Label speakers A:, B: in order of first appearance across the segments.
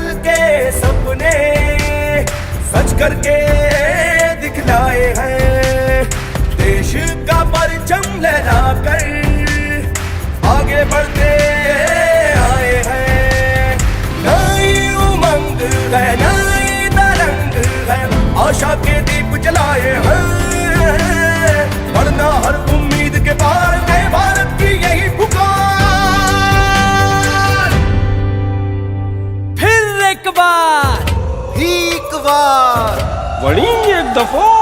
A: चल के सपने सच करके दिखलाए हैं। देश का परचम लहरा कर आगे बढ़ते Линия до фон.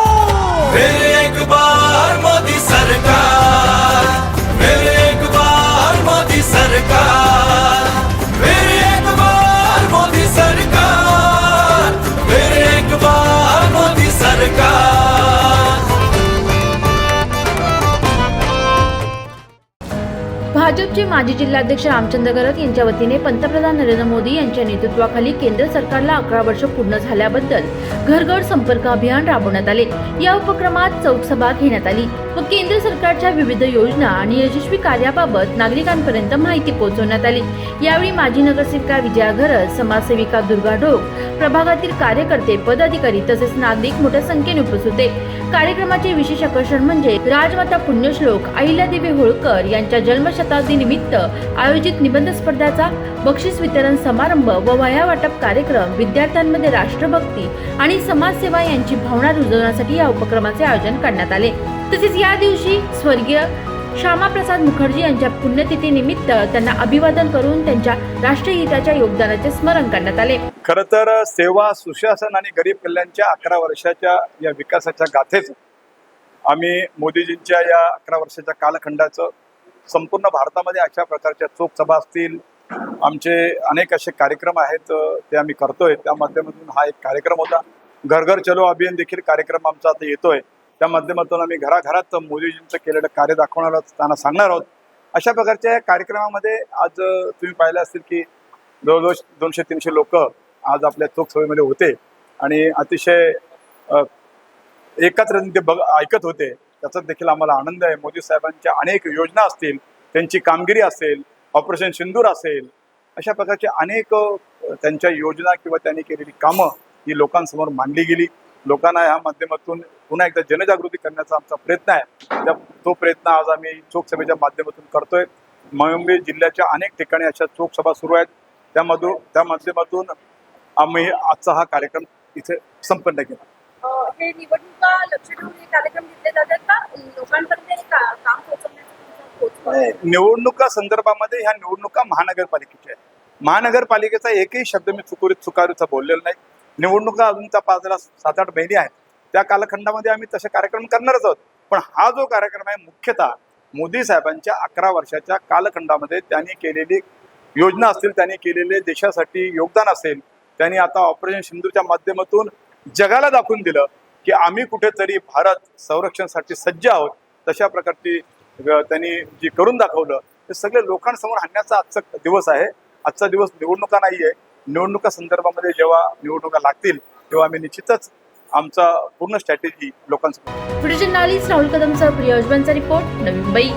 B: भाजपचे माजी जिल्हाध्यक्ष रामचंद्र गरत यांच्या वतीने पंतप्रधान नरेंद्र मोदी यांच्या नेतृत्वाखाली केंद्र सरकारला अकरा वर्ष पूर्ण झाल्याबद्दल घरघर संपर्क अभियान राबवण्यात आले. या उपक्रमात चौकसभा घेण्यात आली. व केंद्र सरकारच्या विविध योजना आणि यशस्वी कार्याबाबत नागरिकांपर्यंत माहिती पोहोचवण्यात आली. यावेळी माजी नगरसेविका विजया घरत समाजसेविका दुर्गा ढोक प्रभागातील कार्यकर्ते पदाधिकारी तसेच नागरिक मोठ्या संख्येने उपस्थित होते. कार्यक्रमाचे विशेष आकर्षण म्हणजे राजमाता पुण्यश्लोक अहिल्यादेवी होळकर यांच्या जन्मशताब्दी निमित्त आयोजित निबंध स्पर्धाचा बक्षीस वितरण समारंभ व वया वाटप कार्यक्रम विद्यार्थ्यांमध्ये राष्ट्रभक्ती आणि समाजसेवा यांची भावना रुजवण्यासाठी या उपक्रमाचे आयोजन करण्यात आले. तसेच या दिवशी स्वर्गीय श्यामाप्रसाद मुखर्जी यांच्या पुण्यतिथीनिमित्त त्यांना अभिवादन करून त्यांच्या राष्ट्रहिताच्या योगदानाचे स्मरण करण्यात आले.
C: खरं तर सेवा सुशासन आणि गरीब कल्याणच्या अकरा वर्षाच्या या विकासाच्या गाथेच आम्ही मोदीजींच्या या अकरा वर्षाच्या कालखंडाचं संपूर्ण भारतामध्ये अशा प्रकारच्या चोख सभा असतील आमचे अनेक असे कार्यक्रम आहेत ते आम्ही करतोय. त्या माध्यमातून हा एक कार्यक्रम होता. घर घर चलो अभियान देखील कार्यक्रम आमचा आता येतोय. त्या माध्यमातून आम्ही घराघरात मोदीजींचं केलेलं कार्य दाखवणार त्यांना सांगणार आहोत. अशा प्रकारच्या या कार्यक्रमामध्ये आज तुम्ही पाहिलं असतील की जवळजवळ दोनशे तीनशे लोक आज आपल्या चोख सभेमध्ये होते. आणि अतिशय एकत्र ते बघ ऐकत होते. त्याचा देखील आम्हाला आनंद आहे. मोदी साहेबांच्या अनेक योजना असतील त्यांची कामगिरी असेल ऑपरेशन सिंदूर असेल अशा प्रकारचे अनेक त्यांच्या योजना किंवा त्यांनी केलेली कामं ही लोकांसमोर मांडली गेली. लोकांना ह्या माध्यमातून पुन्हा एकदा जनजागृती करण्याचा आमचा प्रयत्न आहे. त्या तो प्रयत्न आज आम्ही चोख सभेच्या माध्यमातून करतोय. मुंबई जिल्ह्याच्या अनेक ठिकाणी अशा चोख सभा सुरू आहेत. त्यामधून त्या माध्यमातून आम्ही आजचा हा कार्यक्रम इथे संपन्न केला.
D: हे निवडणुका लक्ष ठेवून हे कार्यक्रम घेतले जातात का? लोकांपर्यंत का- काम पोहोचवण्याचं तुमचं पोहोचवणं?
C: निवडणुका संदर्भामध्ये ह्या निवडणुका महानगरपालिकेच्या आहेत. महानगरपालिकेचा एकही शब्द मी चुकुरीत चुकारूचा बोललेला नाही. निवडणुका अजून त्या पाच सात आठ महिने आहेत. त्या कालखंडामध्ये आम्ही तसे कार्यक्रम करणारच आहोत. पण हा जो कार्यक्रम आहे मुख्यतः मोदी साहेबांच्या अकरा वर्षाच्या कालखंडामध्ये त्यांनी केलेली योजना असतील त्यांनी केलेले देशासाठी योगदान असेल त्यांनी आता ऑपरेशन सिंधूच्या माध्यमातून जगाला दाखवून दिलं की आम्ही कुठेतरी भारत संरक्षणासाठी सज्ज आहोत. तशा प्रकारची त्यांनी जी करून दाखवलं ते सगळे लोकांसमोर आणण्याचा आजचा दिवस आहे. आजचा दिवस निवडणुका नाही आहे निवडणुका संदर्भामध्ये जेव्हा निवडणुका लागतील तेव्हा आम्ही निश्चितच आमचा पूर्ण स्ट्रॅटेजी लोकांसमोर
B: व्हिडिओ जर्नालिस्ट राहुल कदमसह प्रिया उजबांचा रिपोर्ट नवी मुंबई.